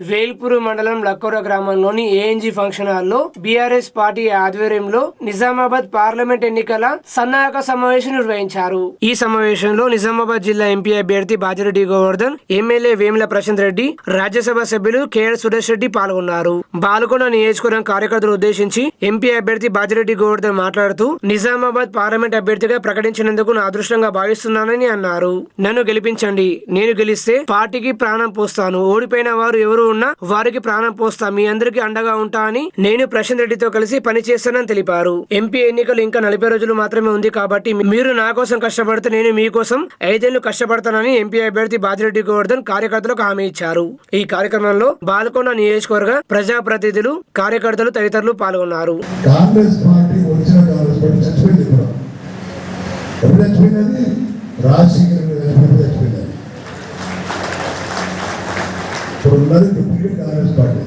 వేల్పూరు మండలం లక్కోర గ్రామంలోని ANG function హాల్లో బీఆర్ఎస్ పార్టీ ఆధ్వర్యంలో నిజామాబాద్ పార్లమెంట్ ఎన్నికల సన్నాహక సమావేశం నిర్వహించారు. ఈ సమావేశంలో నిజామాబాద్ జిల్లా ఎంపీ అభ్యర్థి బాజిరెడ్డి గోవర్ధన్ ఎమ్మెల్యే వేముల ప్రశాంత్ రెడ్డి రాజ్యసభ సభ్యులు కేఎల్ సురేష్ రెడ్డి పాల్గొన్నారు. బాలకొండ నియోజకవర్గం కార్యకర్తలు ఉద్దేశించి ఎంపీ అభ్యర్థి బాజిరెడ్డి గోవర్ధన్ మాట్లాడుతూ నిజామాబాద్ పార్లమెంట్ అభ్యర్థిగా ప్రకటించినందుకు నా అదృష్టంగా భావిస్తున్నానని అన్నారు. నన్ను గెలిపించండి నేను గెలిస్తే పార్టీకి ప్రాణం పోస్తాను ఓడిపోయిన వారు ఎవరు ఉన్నా వారికి ప్రాణం పోస్తా మీ అందరికీ అండగా ఉంటా అని నేను ప్రశాంత్ రెడ్డితో కలిసి పనిచేస్తానని తెలిపారు. ఎంపీ ఎన్నికలు ఇంకా నలభై రోజులు మాత్రమే ఉంది కాబట్టి మీరు నా కోసం కష్టపడితే నేను మీకోసం ఐదేళ్ళు కష్టపడతానని ఎంపీ అభ్యర్థి బాజిరెడ్డి గోవర్ధన్ కార్యకర్తలకు హామీ ఇచ్చారు. ఈ కార్యక్రమంలో బాల్కొండ నియోజకవర్గ ప్రజాప్రతినిధులు కార్యకర్తలు తదితరులు పాల్గొన్నారు. కాంగ్రెస్ పార్టీ వచ్చిన కాంగ్రెస్ పార్టీ చచ్చిపోయింది ఇప్పుడు ఎప్పుడు రాజశేఖర్ గారు చచ్చిపోయినప్పుడు చచ్చిపోయింది అది ఇప్పుడు ఉన్నది డూప్లికేట్ కాంగ్రెస్ పార్టీ.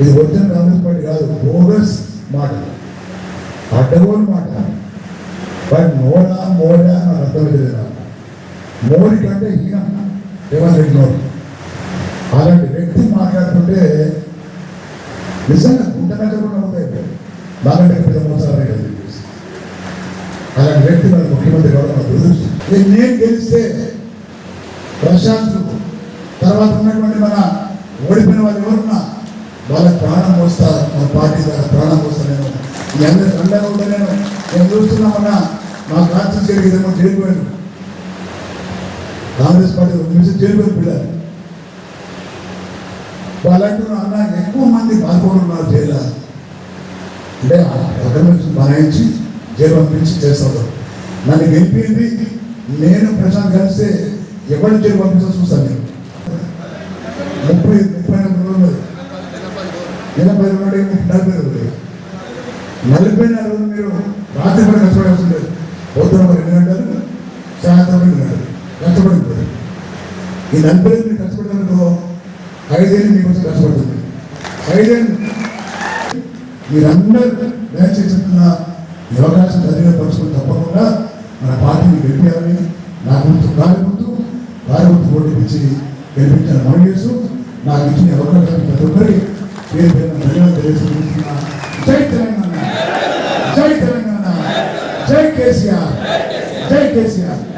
ఇది వచ్చిన కాంగ్రెస్ పార్టీ కాదు బోగస్ మాట. అడ్డగోలు మాట. బట్ మోడా మోడా అని అర్థం లేదు మోడీ కంటే హీనం రేవంత్ రెడ్డి నోరు అలాంటి వ్యక్తి మాట్లాడుతుంటే నిజంగా గుండె దగ్గర ఉంటాయి బాగా పెద్ద మోసాలు అలాంటి వ్యక్తి మన ముఖ్యమంత్రి కావడం మన దురదృష్టం నేను నేను గెలిస్తే ప్రశాంత్ తర్వాత ఉన్నటువంటి మన ఓడిపోయిన వాళ్ళు ఎవరున్నా వాళ్ళ ప్రాణం మోస్తా మన పార్టీ ద్వారా ప్రాణం మోస్తా నేను. మీ అందరి అండగా ఉంటా నేను నేను చూస్తున్నామన్నా మా కాన్స్టిట్యూన్సీ ఏమో చేరిపోయాను కాంగ్రెస్ పార్టీ ఒక నిమిషం చేరిపోయిన పిల్లలు వాళ్ళంటూ అన్న ఎక్కువ మంది బాధపడుతున్నారు జైలు అంటే అక్కడ బనాయించి జైలు పంపించి చేస్తారు నన్ను గెలిపింది నేను ప్రశాంత్ కలిస్తే ఎవరిని జైలు పంపిస్తా చూస్తాను నేను. ముప్పై ముప్పై రెండు రోజులు ఎనభై రెండు నలభై రోజులు నలభై నాలుగు రోజులు మీరు రాత్రి పడి కష్టపడాల్సి ఉండేది. పొద్దున ఒక రెండు గంటలు? సాయంత్రం రెండు గంటలు. కష్టపడి ఈ నలభై రోజులు మీరు కష్టపడాలనుకో ఐదేళ్ళు మీకు వచ్చి కష్టపడుతుంది. ఐదేళ్ళు మీరందరూ దయచేసి చెప్తున్న ఈ అవకాశం సరిగా పరుచుకుని తప్పకుండా మన పార్టీని గెలిపేయాలని నా గుర్తు గాలి గుర్తు వారి గుర్తు ఓటిపించి గెలిపించాలని మనం చేస్తూ నాకు ఇచ్చిన అవకాశాన్ని ప్రతి ఒక్కరి పేరు పేరు ధన్యవాదాలు తెలియజేస్తున్నా జై తెలంగాణ. జై తెలంగాణ. జై కేసీఆర్. జై కేసీఆర్.